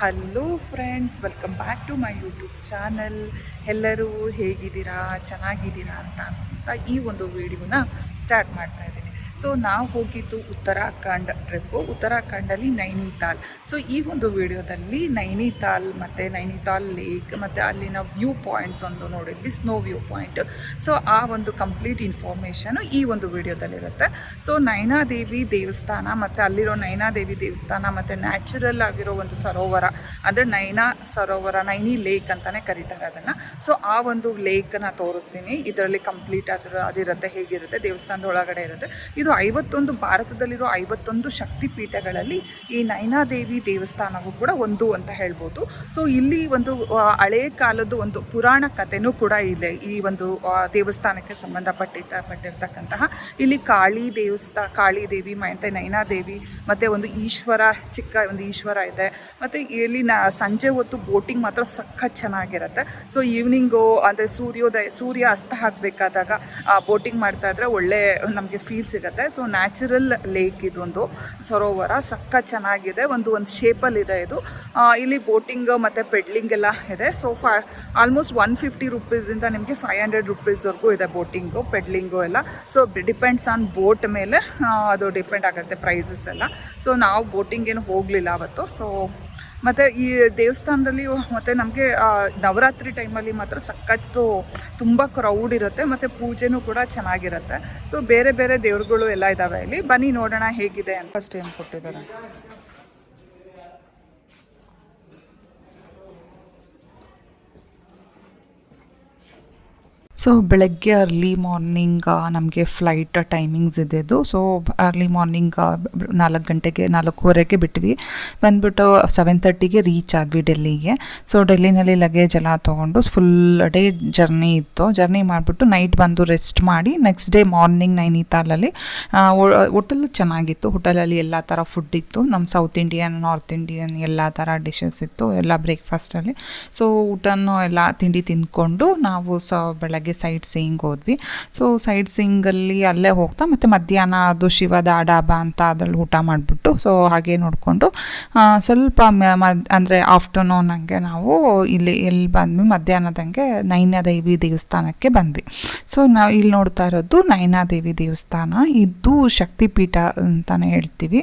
Hello friends welcome back to my YouTube channel ಎಲ್ಲರೂ ಹೇಗಿದ್ದೀರಾ? ಚೆನ್ನಾಗಿದ್ದೀರಾ ಅಂತ ಅಂತ ಈ ಒಂದು ವಿಡಿಯೋನ ಸ್ಟಾರ್ಟ್ ಮಾಡ್ತಾ ಇದ್ದೀನಿ. ಸೊ ನಾವು ಹೋಗಿದ್ದು ಉತ್ತರಾಖಂಡ್. ಟ್ರಿಪ್ಪು ಉತ್ತರಾಖಂಡಲ್ಲಿ ನೈನಿತಾಲ್. ಸೊ ಈ ಒಂದು ವಿಡಿಯೋದಲ್ಲಿ ನೈನಿತಾಲ್ ಮತ್ತು ನೈನಿತಾಲ್ ಲೇಕ್ ಮತ್ತು ಅಲ್ಲಿನ ವ್ಯೂ ಪಾಯಿಂಟ್ಸ್ ಒಂದು ನೋಡಿದ್ವಿ, ಸ್ನೋ ವ್ಯೂ ಪಾಯಿಂಟ್. ಸೊ ಆ ಒಂದು ಕಂಪ್ಲೀಟ್ ಇನ್ಫಾರ್ಮೇಷನು ಈ ಒಂದು ವಿಡಿಯೋದಲ್ಲಿರುತ್ತೆ. ಸೊ ನೈನಾದೇವಿ ದೇವಸ್ಥಾನ ಮತ್ತು ಅಲ್ಲಿರೋ ನೈನಾದೇವಿ ದೇವಸ್ಥಾನ ಮತ್ತು ನ್ಯಾಚುರಲ್ ಆಗಿರೋ ಒಂದು ಸರೋವರ, ಅಂದರೆ ನೈನಾ ಸರೋವರ, ನೈನಿ ಲೇಕ್ ಅಂತಲೇ ಕರೀತಾರೆ ಅದನ್ನು. ಸೊ ಆ ಒಂದು ಲೇಕನ್ನ ತೋರಿಸ್ತೀನಿ. ಇದರಲ್ಲಿ ಕಂಪ್ಲೀಟ್ ಅದರ ಅದಿರುತ್ತೆ, ಹೇಗಿರುತ್ತೆ, ದೇವಸ್ಥಾನದ ಒಳಗಡೆ ಇರುತ್ತೆ. ಇದು ಐವತ್ತೊಂದು ಭಾರತದಲ್ಲಿರೋ ಐವತ್ತೊಂದು ಶಕ್ತಿ ಪೀಠಗಳಲ್ಲಿ ಈ ನಯನಾದೇವಿ ದೇವಸ್ಥಾನವು ಕೂಡ ಒಂದು ಅಂತ ಹೇಳ್ಬೋದು. ಸೊ ಇಲ್ಲಿ ಒಂದು ಹಳೆಯ ಕಾಲದ ಒಂದು ಪುರಾಣ ಕಥೆನೂ ಕೂಡ ಇದೆ ಈ ಒಂದು ದೇವಸ್ಥಾನಕ್ಕೆ ಸಂಬಂಧಪಟ್ಟಿದ್ದ ಪಟ್ಟಿರ್ತಕ್ಕಂತಹ ಇಲ್ಲಿ ಕಾಳಿ ದೇವಸ್ಥಾನ ಕಾಳಿ ದೇವಿ, ಮತ್ತು ನಯನಾದೇವಿ, ಮತ್ತು ಒಂದು ಈಶ್ವರ, ಚಿಕ್ಕ ಒಂದು ಈಶ್ವರ ಇದೆ. ಮತ್ತು ಇಲ್ಲಿ ನ, ಸಂಜೆ ಹೊತ್ತು ಬೋಟಿಂಗ್ ಮಾತ್ರ ಸಖತ್ ಚೆನ್ನಾಗಿರುತ್ತೆ. ಸೊ ಈವ್ನಿಂಗು ಅಂದರೆ ಸೂರ್ಯೋದಯ, ಸೂರ್ಯ ಅಸ್ತ ಹಾಕಬೇಕಾದಾಗ ಬೋಟಿಂಗ್ ಮಾಡ್ತಾ ಇದ್ರೆ ಒಳ್ಳೆ ನಮಗೆ ಫೀಲ್ ಸಿಗುತ್ತೆ. ಸೊ ನ್ಯಾಚುರಲ್ ಲೇಕ್ ಇದೊಂದು. ಸರೋವರ. ಸಕ್ಕ ಚೆನ್ನಾಗಿದೆ, ಒಂದು ಒಂದು ಶೇಪಲ್ಲಿದೆ ಇದು ಇಲ್ಲಿ ಬೋಟಿಂಗ್ ಮತ್ತು ಪೆಡ್ಲಿಂಗ್ ಎಲ್ಲ ಇದೆ. So five almost one fifty ರುಪೀಸಿಂದ ನಿಮಗೆ ಫೈವ್ ಹಂಡ್ರೆಡ್ ರುಪೀಸ್ವರೆಗೂ ಇದೆ ಬೋಟಿಂಗು ಪೆಡ್ಲಿಂಗು ಎಲ್ಲ. ಸೊ ಡಿಪೆಂಡ್ಸ್ ಆನ್ ಬೋಟ್ ಮೇಲೆ ಅದು ಡಿಪೆಂಡ್ ಆಗುತ್ತೆ ಪ್ರೈಸಸ್ ಎಲ್ಲ. ಸೊ ನಾವು ಬೋಟಿಂಗ್ ಏನು ಹೋಗಲಿಲ್ಲ ಅವತ್ತು. ಸೊ ಮತ್ತು ಈ ದೇವಸ್ಥಾನದಲ್ಲಿ ಮತ್ತು ನಮಗೆ ನವರಾತ್ರಿ ಟೈಮಲ್ಲಿ ಮಾತ್ರ ಸಖತ್ತು ತುಂಬ ಕ್ರೌಡ್ ಇರುತ್ತೆ, ಮತ್ತು ಪೂಜೆನೂ ಕೂಡ ಚೆನ್ನಾಗಿರುತ್ತೆ. ಸೊ ಬೇರೆ ಬೇರೆ ದೇವರುಗಳು ಎಲ್ಲ ಇದ್ದಾವೆ ಇಲ್ಲಿ. ಬನ್ನಿ ನೋಡೋಣ ಹೇಗಿದೆ ಅಂತ ಏನು ಕೊಟ್ಟಿದ್ದಾರೆ. ಸೊ ಬೆಳಗ್ಗೆ ಅರ್ಲಿ ಮಾರ್ನಿಂಗ್ ನಮಗೆ ಫ್ಲೈಟ್ ಟೈಮಿಂಗ್ಸ್ ಇದ್ದಿದ್ದು. ಸೊ ಅರ್ಲಿ ಮಾರ್ನಿಂಗ್ ನಾಲ್ಕು ಗಂಟೆಗೆ, ನಾಲ್ಕೂವರೆಗೆ ಬಿಟ್ವಿ ಬಂದ್ಬಿಟ್ಟು ಸೆವೆನ್ ತರ್ಟಿಗೆ ರೀಚ್ ಆದ್ವಿ ಡೆಲ್ಲಿಗೆ. ಸೊ ಡೆಲ್ಲಿನಲ್ಲಿ ಲಗೇಜ್ ಎಲ್ಲ ತೊಗೊಂಡು ಫುಲ್ ಡೇ ಜರ್ನಿ ಇತ್ತು. ಜರ್ನಿ ಮಾಡಿಬಿಟ್ಟು ನೈಟ್ ಬಂದು ರೆಸ್ಟ್ ಮಾಡಿ ನೆಕ್ಸ್ಟ್ ಡೇ ಮಾರ್ನಿಂಗ್ ನೈನಿತಾಲಲ್ಲಿ ಹೋಟೆಲ್ ಚೆನ್ನಾಗಿತ್ತು. ಹೋಟೆಲಲ್ಲಿ ಎಲ್ಲ ಥರ ಫುಡ್ ಇತ್ತು. ನಮ್ಮ ಸೌತ್ ಇಂಡಿಯನ್ ನಾರ್ತ್ ಇಂಡಿಯನ್ ಎಲ್ಲ ಥರ ಡಿಶಸ್ ಇತ್ತು. ಎಲ್ಲ ಬ್ರೇಕ್ಫಾಸ್ಟಲ್ಲಿ ಸೊ ಊಟನೂ ಎಲ್ಲ ತಿಂಡಿ ತಿಂದ್ಕೊಂಡು ನಾವು ಸ ಬೆಳಗ್ಗೆ ಸೈಡ್ ಸೀಯಿಂಗ್ ಹೋದ್ವಿ. ಸೊ ಸೈಟ್ ಸೀಯಿಂಗಲ್ಲಿ ಅಲ್ಲೇ ಹೋಗ್ತಾ, ಮತ್ತು ಮಧ್ಯಾಹ್ನ ಅದು ಶಿವದ ಡಾಬಾ ಅಂತ ಅದ್ರಲ್ಲಿ ಊಟ ಮಾಡಿಬಿಟ್ಟು ಸೊ ಹಾಗೆ ನೋಡಿಕೊಂಡು ಸ್ವಲ್ಪ ಅಂದರೆ ಆಫ್ಟರ್ನೂನ್ ಹಂಗೆ ನಾವು ಇಲ್ಲಿ, ಎಲ್ಲಿ ಬಂದ್ವಿ? ಮಧ್ಯಾಹ್ನದಂಗೆ ನೈನಾದೇವಿ ದೇವಸ್ಥಾನಕ್ಕೆ ಬಂದ್ವಿ. ಸೊ ನಾವು ಇಲ್ಲಿ ನೋಡ್ತಾ ಇರೋದು ನೈನಾದೇವಿ ದೇವಸ್ಥಾನ. ಇದು ಶಕ್ತಿಪೀಠ ಅಂತಲೇ ಹೇಳ್ತೀವಿ.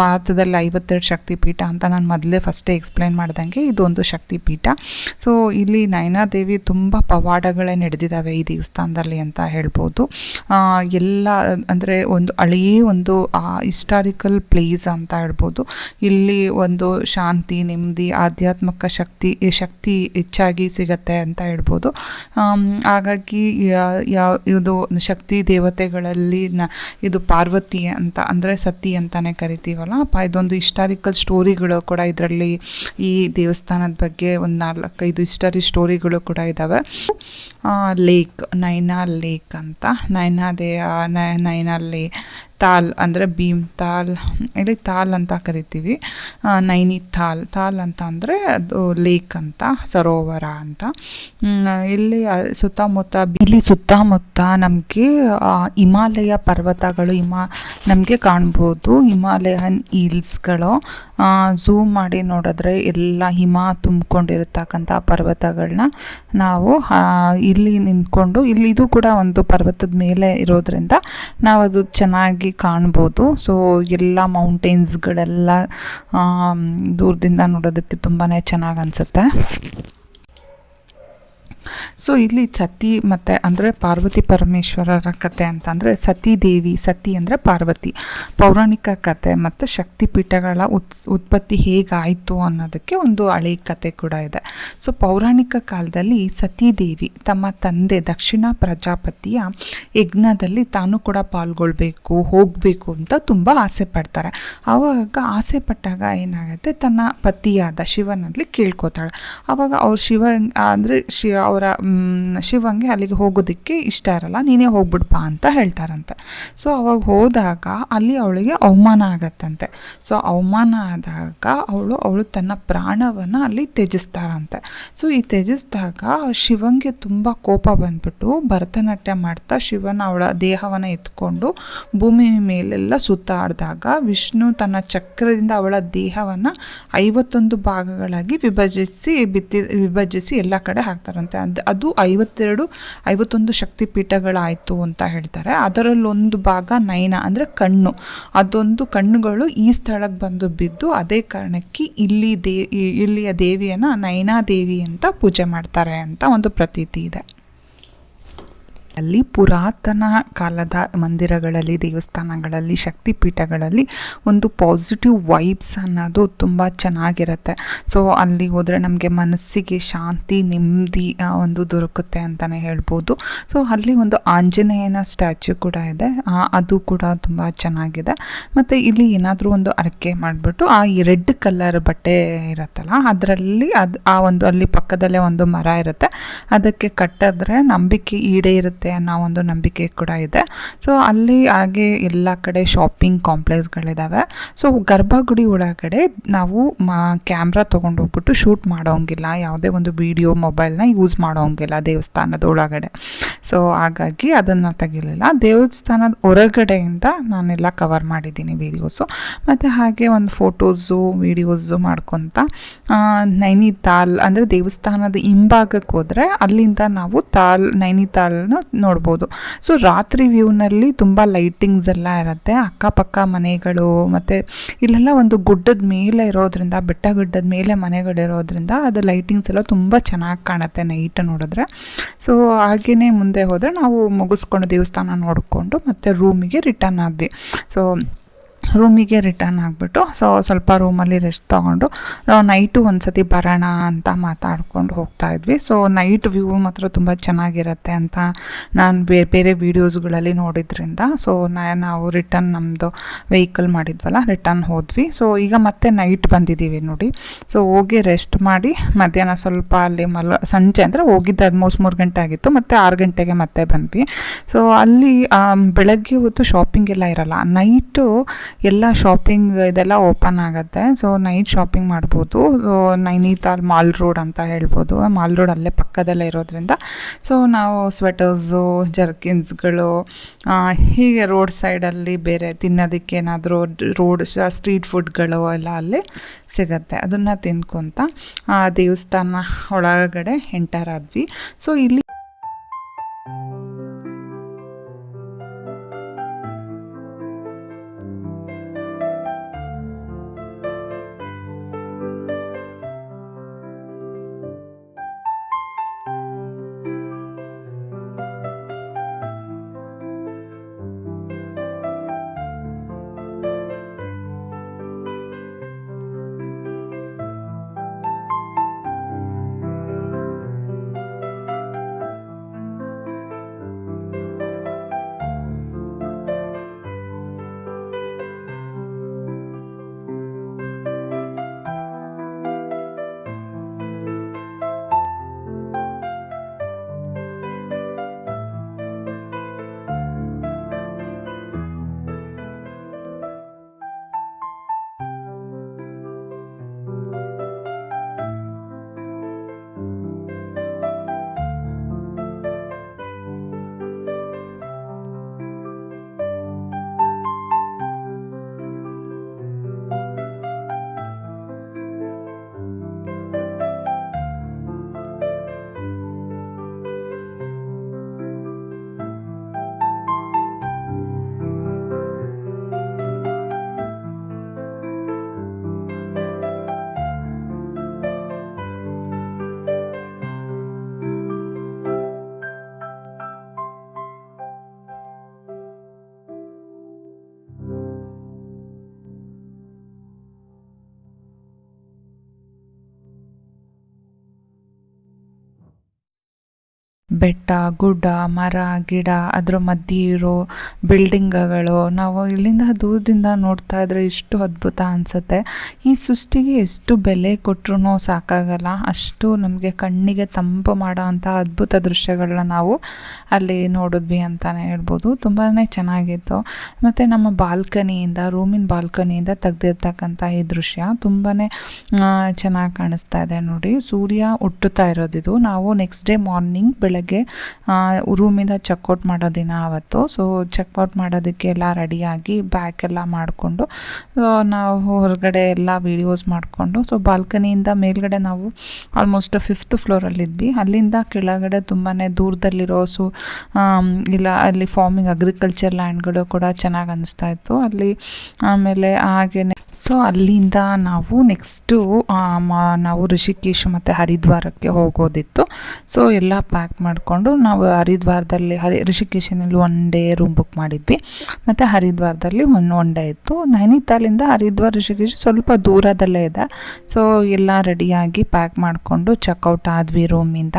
ಭಾರತದಲ್ಲಿ ಐವತ್ತೆರಡು ಶಕ್ತಿಪೀಠ ಅಂತ ನಾನು ಮೊದಲೇ ಫಸ್ಟೇ ಎಕ್ಸ್ಪ್ಲೈನ್ ಮಾಡ್ದಂಗೆ ಇದೊಂದು ಶಕ್ತಿಪೀಠ. ಸೊ ಇಲ್ಲಿ ನಯನಾದೇವಿ ತುಂಬ ಪವಾಡಗಳೇ ನಡೆದಿದ್ದಾವೆ ಈ ದೇವಸ್ಥಾನದಲ್ಲಿ ಅಂತ ಹೇಳ್ಬೋದು. ಎಲ್ಲ, ಅಂದರೆ ಒಂದು ಹಳೆಯ ಒಂದು ಹಿಸ್ಟಾರಿಕಲ್ ಪ್ಲೇಸ್ ಅಂತ ಹೇಳ್ಬೋದು. ಇಲ್ಲಿ ಒಂದು ಶಾಂತಿ, ನೆಮ್ಮದಿ, ಆಧ್ಯಾತ್ಮಿಕ ಶಕ್ತಿ ಶಕ್ತಿ ಹೆಚ್ಚಾಗಿ ಸಿಗತ್ತೆ ಅಂತ ಹೇಳ್ಬೋದು. ಹಾಗಾಗಿ ಯಾವ ಇದು ಶಕ್ತಿ ದೇವತೆಗಳಲ್ಲಿ ನ, ಇದು ಪಾರ್ವತಿ ಅಂತ, ಅಂದರೆ ಸತಿ ಅಂತಲೇ ಕರಿತೀವಲ್ಲ? ಪ, ಇದೊಂದು ಹಿಸ್ಟಾರಿಕಲ್ ಸ್ಟೋರಿಗಳು ಕೂಡ ಇದರಲ್ಲಿ ಈ ದೇವಸ್ಥಾನದ ಬಗ್ಗೆ ಒಂದು ನಾಲ್ಕೈದು ಹಿಸ್ಟರಿ ಸ್ಟೋರಿಗಳು ಕೂಡ ಇದ್ದಾವೆ ಲೇಕ್ ನೈನಾ ಲೇಕ್ ಅಂತ ನೈನಾದೇಯ ನೈನಾ ಲೇ ತಾಲ್ ಅಂದರೆ ಭೀಮ್ ತಾಲ್, ಇಲ್ಲಿ ತಾಲ್ ಅಂತ ಕರಿತೀವಿ. ನೈನಿ ತಾಲ್ ತಾಲ್ ಅಂತ ಅಂದರೆ ಅದು ಲೇಕ್ ಅಂತ, ಸರೋವರ ಅಂತ. ಇಲ್ಲಿ ಸುತ್ತಮುತ್ತ ಇಲ್ಲಿ ಸುತ್ತಮುತ್ತ ನಮಗೆ ಹಿಮಾಲಯ ಪರ್ವತಗಳು ಹಿಮ, ನಮಗೆ ಕಾಣ್ಬೋದು. ಹಿಮಾಲಯನ್ ಹಿಲ್ಸ್ಗಳು ಝೂಮ್ ಮಾಡಿ ನೋಡಿದ್ರೆ ಎಲ್ಲ ಹಿಮ ತುಂಬಿಕೊಂಡಿರತಕ್ಕಂಥ ಪರ್ವತಗಳನ್ನ ನಾವು ಇಲ್ಲಿ ನಿಂತ್ಕೊಂಡು, ಇಲ್ಲಿ ಇದು ಕೂಡ ಒಂದು ಪರ್ವತದ ಮೇಲೆ ಇರೋದ್ರಿಂದ ನಾವು ಅದು ಚೆನ್ನಾಗಿ ಕಾಣ್ಬೋದು. ಸೊ ಎಲ್ಲ ಮೌಂಟೇನ್ಸ್ಗಳೆಲ್ಲ ದೂರದಿಂದ ನೋಡೋದಕ್ಕೆ ತುಂಬಾ ಚೆನ್ನಾಗಿ ಅನಿಸುತ್ತೆ. ಸೊ ಇಲ್ಲಿ ಸತಿ ಮತ್ತು ಅಂದರೆ ಪಾರ್ವತಿ ಪರಮೇಶ್ವರರ ಕತೆ ಅಂತಂದರೆ ಸತಿ ದೇವಿ, ಸತಿ ಅಂದರೆ ಪಾರ್ವತಿ. ಪೌರಾಣಿಕ ಕತೆ ಮತ್ತು ಶಕ್ತಿಪೀಠಗಳ ಉತ್, ಉತ್ಪತ್ತಿ ಹೇಗಾಯಿತು ಅನ್ನೋದಕ್ಕೆ ಒಂದು ಹಳೆ ಕತೆ ಕೂಡ ಇದೆ. ಸೊ ಪೌರಾಣಿಕ ಕಾಲದಲ್ಲಿ ಸತೀದೇವಿ ತಮ್ಮ ತಂದೆ ದಕ್ಷಿಣ ಪ್ರಜಾಪತಿಯ ಯಜ್ಞದಲ್ಲಿ ತಾನು ಕೂಡ ಪಾಲ್ಗೊಳ್ಬೇಕು, ಹೋಗಬೇಕು ಅಂತ ತುಂಬ ಆಸೆ ಪಡ್ತಾರೆ. ಆವಾಗ ಆಸೆ ಪಟ್ಟಾಗ ಏನಾಗುತ್ತೆ, ತನ್ನ ಪತಿಯಾದ ಶಿವನಲ್ಲಿ ಕೇಳ್ಕೊತಾಳೆ. ಆವಾಗ ಅವ್ರು ಶಿವ, ಅಂದರೆ ಶಿ, ಅವರ ಶಿವಂಗೆ ಅಲ್ಲಿಗೆ ಹೋಗೋದಕ್ಕೆ ಇಷ್ಟ ಇರಲ್ಲ, ನೀನೇ ಹೋಗ್ಬಿಡ್ಪ ಅಂತ ಹೇಳ್ತಾರಂತೆ. ಸೊ ಅವಾಗ ಹೋದಾಗ ಅಲ್ಲಿ ಅವಳಿಗೆ ಅವಮಾನ ಆಗತ್ತಂತೆ. ಸೊ ಅವಮಾನ ಆದಾಗ ಅವಳು ಅವಳು ತನ್ನ ಪ್ರಾಣವನ್ನು ಅಲ್ಲಿ ತ್ಯಜಿಸ್ತಾರಂತೆ. ಸೊ ಈ ತ್ಯಜಿಸಿದಾಗ ಶಿವಂಗೆ ತುಂಬ ಕೋಪ ಬಂದ್ಬಿಟ್ಟು ಭರತನಾಟ್ಯ ಮಾಡ್ತಾ ಶಿವನ ಅವಳ ದೇಹವನ್ನು ಎತ್ಕೊಂಡು ಭೂಮಿ ಮೇಲೆಲ್ಲ ಸುತ್ತಾಡಿದಾಗ ವಿಷ್ಣು ತನ್ನ ಚಕ್ರದಿಂದ ಅವಳ ದೇಹವನ್ನು ಐವತ್ತೊಂದು ಭಾಗಗಳಾಗಿ ವಿಭಜಿಸಿ ಬಿತ್ತಿ, ವಿಭಜಿಸಿ ಎಲ್ಲ ಕಡೆ ಹಾಕ್ತಾರಂತೆ. ಅದು ಅದು ಐವತ್ತೆರಡು, ಐವತ್ತೊಂದು ಶಕ್ತಿಪೀಠಗಳಾಯಿತು ಅಂತ ಹೇಳ್ತಾರೆ. ಅದರಲ್ಲೊಂದು ಭಾಗ ನಯನ ಅಂದರೆ ಕಣ್ಣು. ಅದೊಂದು ಕಣ್ಣುಗಳು ಈ ಸ್ಥಳಕ್ಕೆ ಬಂದು ಬಿದ್ದು ಅದೇ ಕಾರಣಕ್ಕೆ ಇಲ್ಲಿ ದೇ, ಇಲ್ಲಿಯ ದೇವಿಯನ್ನು ನಯನಾ ದೇವಿ ಅಂತ ಪೂಜೆ ಮಾಡ್ತಾರೆ ಅಂತ ಒಂದು ಪ್ರತೀತಿ ಇದೆ. ಅಲ್ಲಿ ಪುರಾತನ ಕಾಲದ ಮಂದಿರಗಳಲ್ಲಿ, ದೇವಸ್ಥಾನಗಳಲ್ಲಿ, ಶಕ್ತಿಪೀಠಗಳಲ್ಲಿ ಒಂದು ಪಾಸಿಟಿವ್ ವೈಬ್ಸ್ ಅನ್ನೋದು ತುಂಬ ಚೆನ್ನಾಗಿರುತ್ತೆ. ಸೊ ಅಲ್ಲಿ ಹೋದರೆ ನಮಗೆ ಮನಸ್ಸಿಗೆ ಶಾಂತಿ, ನೆಮ್ಮದಿ ಒಂದು ದೊರಕುತ್ತೆ ಅಂತಲೇ ಹೇಳ್ಬೋದು. ಸೊ ಅಲ್ಲಿ ಒಂದು ಆಂಜನೇಯನ ಸ್ಟ್ಯಾಚ್ಯೂ ಕೂಡ ಇದೆ. ಅದು ಕೂಡ ತುಂಬ ಚೆನ್ನಾಗಿದೆ. ಮತ್ತು ಇಲ್ಲಿ ಏನಾದರೂ ಒಂದು ಅರಕೆ ಮಾಡಿಬಿಟ್ಟು ಆ ರೆಡ್ ಕಲರ್ ಬಟ್ಟೆ ಇರುತ್ತಲ್ಲ, ಅದರಲ್ಲಿ ಅದು, ಆ ಒಂದು ಅಲ್ಲಿ ಪಕ್ಕದಲ್ಲೇ ಒಂದು ಮರ ಇರುತ್ತೆ. ಅದಕ್ಕೆ ಕಟ್ಟಿದ್ರೆ ನಂಬಿಕೆ ಈಡೇರುತ್ತೆ ಅನ್ನೋ ಒಂದು ನಂಬಿಕೆ ಕೂಡ ಇದೆ. ಸೊ ಅಲ್ಲಿ ಹಾಗೆ ಎಲ್ಲ ಕಡೆ ಶಾಪಿಂಗ್ ಕಾಂಪ್ಲೆಕ್ಸ್ಗಳಿದ್ದಾವೆ ಸೊ ಗರ್ಭಗುಡಿ ಒಳಗಡೆ ನಾವು ಕ್ಯಾಮ್ರಾ ತೊಗೊಂಡೋಗ್ಬಿಟ್ಟು ಶೂಟ್ ಮಾಡೋಂಗಿಲ್ಲ. ಯಾವುದೇ ಒಂದು ವಿಡಿಯೋ ಮೊಬೈಲ್ನ ಯೂಸ್ ಮಾಡೋಂಗಿಲ್ಲ ದೇವಸ್ಥಾನದ ಒಳಗಡೆ. ಸೊ ಹಾಗಾಗಿ ಅದನ್ನು ತೆಗಿಲಿಲ್ಲ. ದೇವಸ್ಥಾನದ ಹೊರಗಡೆಯಿಂದ ನಾನೆಲ್ಲ ಕವರ್ ಮಾಡಿದ್ದೀನಿ ವೀಡಿಯೋಸು ಮತ್ತು ಹಾಗೆ ಒಂದು ಫೋಟೋಸು ವೀಡಿಯೋಸು ಮಾಡ್ಕೊತ ನೈನಿತಾಲ್ ಅಂದರೆ ದೇವಸ್ಥಾನದ ಹಿಂಭಾಗಕ್ಕೆ ಹೋದರೆ ಅಲ್ಲಿಂದ ನಾವು ತಾಲ್, ನೈನಿತಾಲ್ನ ನೋಡ್ಬೋದು. ಸೊ ರಾತ್ರಿ ವ್ಯೂನಲ್ಲಿ ತುಂಬ ಲೈಟಿಂಗ್ಸ್ ಎಲ್ಲ ಇರುತ್ತೆ. ಅಕ್ಕಪಕ್ಕ ಮನೆಗಳು ಮತ್ತು ಇಲ್ಲೆಲ್ಲ ಒಂದು ಗುಡ್ಡದ ಮೇಲೆ ಇರೋದ್ರಿಂದ, ಬೆಟ್ಟ ಗುಡ್ಡದ ಮೇಲೆ ಮನೆಗಳಿರೋದ್ರಿಂದ ಅದು ಲೈಟಿಂಗ್ಸ್ ಎಲ್ಲ ತುಂಬ ಚೆನ್ನಾಗಿ ಕಾಣುತ್ತೆ ನೈಟ್ ನೋಡಿದ್ರೆ. ಸೊ ಹಾಗೆಯೇ ಮುಂದೆ ಹೋದರೆ ನಾವು ಮುಗಿಸ್ಕೊಂಡು ದೇವಸ್ಥಾನ ನೋಡಿಕೊಂಡು ಮತ್ತು ರೂಮಿಗೆ ರಿಟರ್ನ್ ಆದ್ವಿ. ಸೊ ರೂಮಿಗೆ ರಿಟರ್ನ್ ಆಗಿಬಿಟ್ಟು ಸೊ ಸ್ವಲ್ಪ ರೂಮಲ್ಲಿ ರೆಸ್ಟ್ ತೊಗೊಂಡು ನೈಟು ಒಂದು ಸತಿ ಬರೋಣ ಅಂತ ಮಾತಾಡ್ಕೊಂಡು ಹೋಗ್ತಾ ಇದ್ವಿ. ಸೊ ನೈಟ್ ವ್ಯೂ ಮಾತ್ರ ತುಂಬ ಚೆನ್ನಾಗಿರುತ್ತೆ ಅಂತ ನಾನು ಬೇರೆ ಬೇರೆ ವೀಡಿಯೋಸ್ಗಳಲ್ಲಿ ನೋಡಿದ್ರಿಂದ. ಸೊ ನಾವು ರಿಟರ್ನ್ ನಮ್ಮದು ವೆಹಿಕಲ್ ಮಾಡಿದ್ವಲ್ಲ ರಿಟರ್ನ್ ಹೋದ್ವಿ. ಸೊ ಈಗ ಮತ್ತೆ ನೈಟ್ ಬಂದಿದ್ದೀವಿ ನೋಡಿ. ಸೊ ಹೋಗಿ ರೆಸ್ಟ್ ಮಾಡಿ, ಮಧ್ಯಾಹ್ನ ಸ್ವಲ್ಪ ಅಲ್ಲಿ ಮಲ, ಸಂಜೆ ಅಂದರೆ ಹೋಗಿದ್ದು ಆಲ್ಮೋಸ್ಟ್ ಮೂರು ಗಂಟೆ ಆಗಿತ್ತು. ಮತ್ತು ಆರು ಗಂಟೆಗೆ ಮತ್ತೆ ಬಂದ್ವಿ. ಸೊ ಅಲ್ಲಿ ಬೆಳಗ್ಗೆ ಹೊತ್ತು ಶಾಪಿಂಗ್ ಎಲ್ಲ ಇರಲ್ಲ. ನೈಟು ಎಲ್ಲ ಶಾಪಿಂಗ್ ಇದೆಲ್ಲ ಓಪನ್ ಆಗುತ್ತೆ. ಸೊ ನೈಟ್ ಶಾಪಿಂಗ್ ಮಾಡ್ಬೋದು. ನೈನಿತಾಲ್ ಮಾಲ್ ರೋಡ್ ಅಂತ ಹೇಳ್ಬೋದು. ಮಾಲ್ ರೋಡ್ ಅಲ್ಲೇ ಪಕ್ಕದಲ್ಲೇ ಇರೋದ್ರಿಂದ. ಸೊ ನಾವು ಸ್ವೆಟರ್ಸು ಜರ್ಕಿನ್ಸ್ಗಳು ಹೀಗೆ ರೋಡ್ ಸೈಡಲ್ಲಿ ಬೇರೆ ತಿನ್ನೋದಕ್ಕೆ ಏನಾದರೂ ರೋಡ್ ಸ್ಟ್ರೀಟ್ ಫುಡ್ಗಳು ಎಲ್ಲ ಅಲ್ಲಿ ಸಿಗುತ್ತೆ. ಅದನ್ನು ತಿನ್ಕೊತ ದೇವಸ್ಥಾನ ಒಳಗಡೆ ಎಂಟರ್ ಆದ್ವಿ. ಸೊ ಇಲ್ಲಿ ಬೆಟ್ಟ, ಗುಡ್ಡ, ಮರ, ಗಿಡ, ಅದ್ರ ಮಧ್ಯೆ ಇರೋ ಬಿಲ್ಡಿಂಗ್ಗಳು. ನಾವು ಇಲ್ಲಿಂದ ದೂರದಿಂದ ನೋಡ್ತಾ ಇದ್ರೆ ಇಷ್ಟು ಅದ್ಭುತ ಅನಿಸುತ್ತೆ. ಈ ಸೃಷ್ಟಿಗೆ ಎಷ್ಟು ಬೆಲೆ ಕೊಟ್ಟರು ಸಾಕಾಗಲ್ಲ. ಅಷ್ಟು ನಮಗೆ ಕಣ್ಣಿಗೆ ತಂಪು ಮಾಡೋ ಅದ್ಭುತ ದೃಶ್ಯಗಳನ್ನ ನಾವು ಅಲ್ಲಿ ನೋಡಿದ್ವಿ ಅಂತಲೇ ಹೇಳ್ಬೋದು. ತುಂಬಾ ಚೆನ್ನಾಗಿತ್ತು. ಮತ್ತು ನಮ್ಮ ಬಾಲ್ಕನಿಯಿಂದ, ರೂಮಿನ ಬಾಲ್ಕನಿಯಿಂದ ತೆಗೆದಿರ್ತಕ್ಕಂಥ ಈ ದೃಶ್ಯ ತುಂಬಾ ಚೆನ್ನಾಗಿ ಕಾಣಿಸ್ತಾ ಇದೆ ನೋಡಿ. ಸೂರ್ಯ ಹುಟ್ಟುತ್ತಾ ಇರೋದಿದು. ನಾವು ನೆಕ್ಸ್ಟ್ ಡೇ ಮಾರ್ನಿಂಗ್ ಬೆಳಗ್ಗೆ ರೂಮಿಂದ ಚೆಕ್ಔಟ್ ಮಾಡೋ ದಿನ ಆವತ್ತು. ಸೊ ಚೆಕ್ಔಟ್ ಮಾಡೋದಕ್ಕೆ ಎಲ್ಲ ರೆಡಿಯಾಗಿ ಬ್ಯಾಕ್ ಎಲ್ಲ ಮಾಡಿಕೊಂಡು ನಾವು ಹೊರಗಡೆ ಎಲ್ಲ ವೀಡಿಯೋಸ್ ಮಾಡಿಕೊಂಡು ಸೊ ಬಾಲ್ಕನಿಯಿಂದ ಮೇಲ್ಗಡೆ ನಾವು ಆಲ್ಮೋಸ್ಟ್ ಫಿಫ್ತ್ ಫ್ಲೋರಲ್ಲಿದ್ವಿ ಅಲ್ಲಿಂದ ಕೆಳಗಡೆ ತುಂಬಾ ದೂರದಲ್ಲಿರೋ ಸೊ ಇಲ್ಲ, ಅಲ್ಲಿ ಫಾರ್ಮಿಂಗ್ ಅಗ್ರಿಕಲ್ಚರ್ ಲ್ಯಾಂಡ್ಗಳು ಕೂಡ ಚೆನ್ನಾಗಿ ಅನ್ನಿಸ್ತಾ ಇತ್ತು. ಅಲ್ಲಿ ಆಮೇಲೆ ಹಾಗೆಯೇ ಸೊ ಅಲ್ಲಿಂದ ನಾವು ನೆಕ್ಸ್ಟು ನಾವು ಋಷಿಕೇಶ್ ಮತ್ತು ಹರಿದ್ವಾರಕ್ಕೆ ಹೋಗೋದಿತ್ತು. ಸೊ ಎಲ್ಲ ಪ್ಯಾಕ್ ಮಾಡಿಕೊಂಡು ನಾವು ಹರಿದ್ವಾರದಲ್ಲಿ, ಹರಿ, ಋಷಿಕೇಶನಲ್ಲಿ ಒನ್ ಡೇ ರೂಮ್ ಬುಕ್ ಮಾಡಿದ್ವಿ. ಮತ್ತು ಹರಿದ್ವಾರದಲ್ಲಿ ಒನ್ ಒನ್ ಡೇ ಇತ್ತು. ನೈನಿತಾಲಿಂದ ಹರಿದ್ವಾರ ಋಷಿಕೇಶ್ ಸ್ವಲ್ಪ ದೂರದಲ್ಲೇ ಇದೆ. ಸೊ ಎಲ್ಲ ರೆಡಿಯಾಗಿ ಪ್ಯಾಕ್ ಮಾಡಿಕೊಂಡು ಚೆಕ್ಔಟ್ ಆದ್ವಿ ರೂಮಿಂದ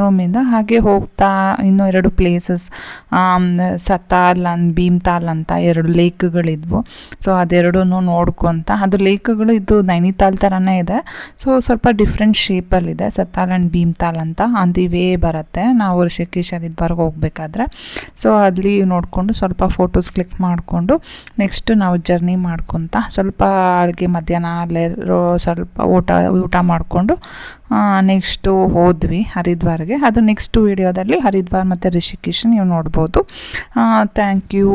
ರೂಮಿಂದ ಹಾಗೆ ಹೋಗ್ತಾ ಇನ್ನೂ ಎರಡು ಪ್ಲೇಸಸ್ ಸತಾಲ್ ಅನ್, ಭೀಮ್ತಾಲ್ ಅಂತ ಎರಡು ಲೇಕ್ಗಳಿದ್ವು ಸೊ ಅದೆರಡೂ ನೋಡ್ಕೊತ ಅದು ಲೇಖಗಳು ಇದು ನೈನಿತಾಲ್ ಥರನೇ ಇದೆ. ಸೊ ಸ್ವಲ್ಪ ಡಿಫ್ರೆಂಟ್ ಶೇಪಲ್ಲಿದೆ ಸತ್ತಾಲ್ ಆ್ಯಂಡ್ ಭೀಮ್ತಾಲ್ ಅಂತ. ಆನ್ ದಿ ವೇ ಬರುತ್ತೆ. ನಾವು ಋಷಿಕೇಶ್ ಹರಿದ್ವಾರ್ಗೆ ಹೋಗ್ಬೇಕಾದ್ರೆ. ಸೊ ಅಲ್ಲಿ ನೋಡಿಕೊಂಡು ಸ್ವಲ್ಪ ಫೋಟೋಸ್ ಕ್ಲಿಕ್ ಮಾಡಿಕೊಂಡು ನೆಕ್ಸ್ಟ್ ನಾವು ಜರ್ನಿ ಮಾಡ್ಕೊತ ಸ್ವಲ್ಪ ಅಡುಗೆ ಮಧ್ಯಾಹ್ನ ಅಲ್ಲೇ ಸ್ವಲ್ಪ ಊಟ ಊಟ ಮಾಡಿಕೊಂಡು ನೆಕ್ಸ್ಟು ಹೋದ್ವಿ ಹರಿದ್ವಾರ್ಗೆ. ಅದು ನೆಕ್ಸ್ಟ್ ವೀಡಿಯೋದಲ್ಲಿ ಹರಿದ್ವಾರ್ ಮತ್ತು ರಿಷಿಕೇಶ್ ನೀವು ನೋಡ್ಬೋದು. Thank you